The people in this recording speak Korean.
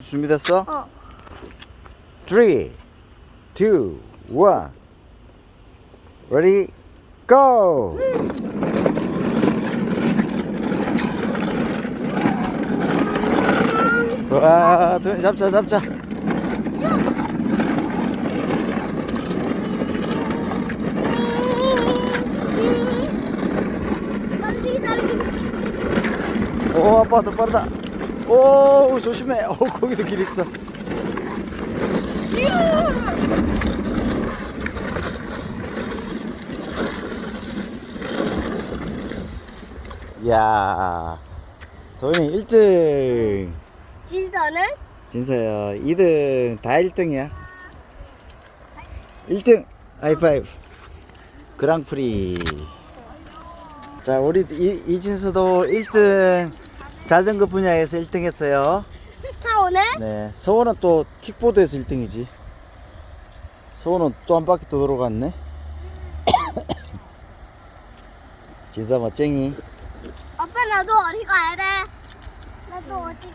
준비됐어? 어. 3, 2, 1. Ready, go! 와, 잡자, 잡자. 오, 아빠 더 빠르다. 오, 조심해. 오, 거기도 길 있어. 야, 도현이 1등. 진서는? 진서야 2등. 다 1등이야. 1등. 하이파이브. 그랑프리. 자 우리 이, 이진서도 1등 자전거 분야에서 1등 했어요. 사오는 네 서원은 또 킥보드에서 1등이지. 서원은 또 한 바퀴 더 돌아갔네. 진서 멋쟁이. 아빠 나도 어디 가야 돼? 나도 어디